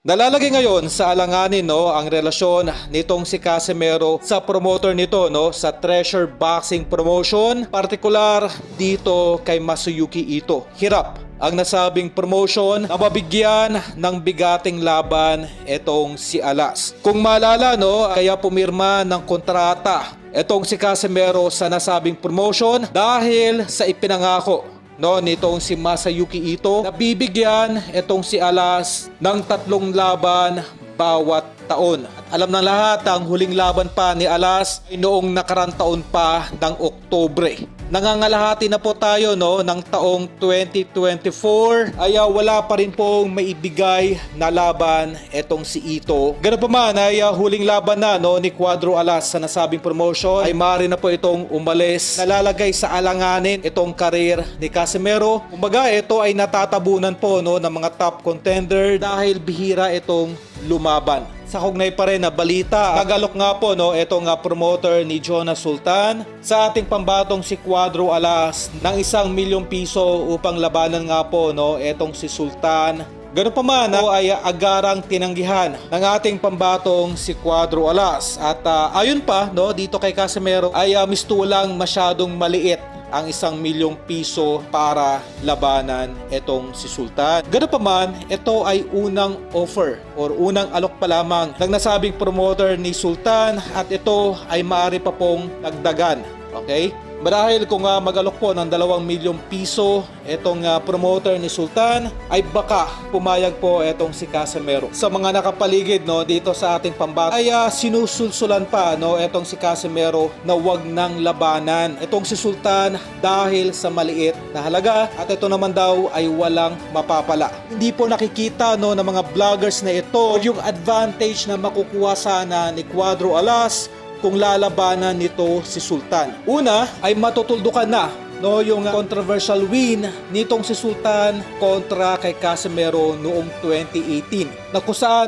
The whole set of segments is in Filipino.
Nalalagay ngayon sa alanganin no ang relasyon nitong si Casimero sa promoter nito no sa Treasure Boxing Promotion, partikular dito kay Masuyuki Ito. Hirap ang nasabing promotion na mabigyan ng bigating laban etong si Alas. Kung maalala no, kaya pumirma ng kontrata etong si Casimero sa nasabing promotion dahil sa ipinangako no nitong si Masayuki Ito na bibigyan itong si Alas ng tatlong laban bawat taon. At alam ng lahat ang huling laban pa ni Alas ay noong nakarang taon pa ng Oktobre. Nangangalahati na po tayo no ng taong 2024 ay ah, wala pa rin pong maibigay na laban etong si Ito. Ganun pa man ay ah, huling laban na no ni Cuadro Alas sa nasabing promotion ay maaari na po itong umalis. Nalalagay sa alanganin itong karir ni Casimero. Kumbaga ito ay natatabunan po no ng mga top contender dahil bihira itong lumaban. Sa kugnay pa rin na balita, nagalok nga po no, itong nga promoter ni Jonas Sultan sa ating pambatong si Cuadro Alas ng isang milyong piso upang labanan nga po no, itong si Sultan Ganun pa man no, ay agarang tinanggihan ng ating pambatong si Cuadro Alas. At ah, ayon pa no, dito kay Casimero ay uh, mistulang masyadong maliit ang isang milyong piso para labanan itong si Sultan. Ganun pa man, ito ay unang offer or unang alok pa lamang ng nasabing promoter ni Sultan at ito ay maaari pa pong dagdagan. Okay? Marahil kung uh, magalok po ng 2 milyong piso itong uh, promoter ni Sultan ay baka pumayag po itong si Casimero. Sa mga nakapaligid no dito sa ating pambat ay uh, sinusulsulan pa no itong si Casimero na wag nang labanan itong si Sultan dahil sa maliit na halaga at ito naman daw ay walang mapapala. Hindi po nakikita no ng mga vloggers na ito yung advantage na makukuha sana ni Cuadro Alas kung lalabanan nito si Sultan. Una ay matutuldukan na no yung controversial win nitong si Sultan kontra kay Casimero noong 2018 na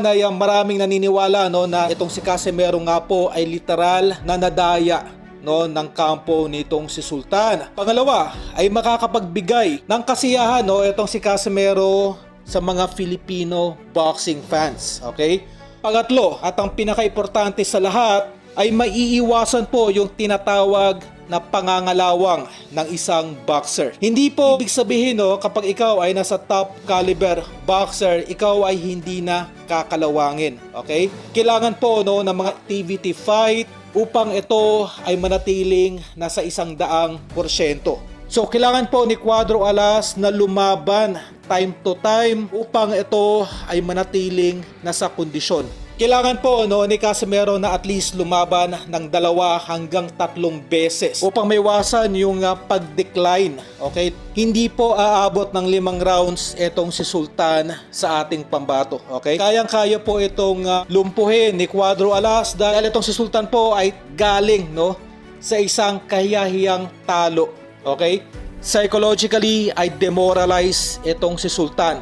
ay ah, maraming naniniwala no na itong si Casimero nga po ay literal na nadaya no ng kampo nitong si Sultan. Pangalawa ay makakapagbigay ng kasiyahan no itong si Casimero sa mga Filipino boxing fans, okay? Pangatlo, at ang pinaka-importante sa lahat ay maiiwasan po yung tinatawag na pangangalawang ng isang boxer. Hindi po ibig sabihin no, kapag ikaw ay nasa top caliber boxer, ikaw ay hindi na kakalawangin. Okay? Kailangan po no, ng mga activity fight upang ito ay manatiling nasa isang daang porsyento. So kailangan po ni Cuadro Alas na lumaban time to time upang ito ay manatiling nasa kondisyon. Kailangan po no, ni Casimero na at least lumaban ng dalawa hanggang tatlong beses upang maiwasan yung uh, pag-decline. Okay? Hindi po aabot ng limang rounds itong si Sultan sa ating pambato. Okay? Kayang-kaya po itong uh, lumpuhin ni Cuadro Alas dahil itong si Sultan po ay galing no, sa isang kahiyahiyang talo. Okay? Psychologically ay demoralize itong si Sultan.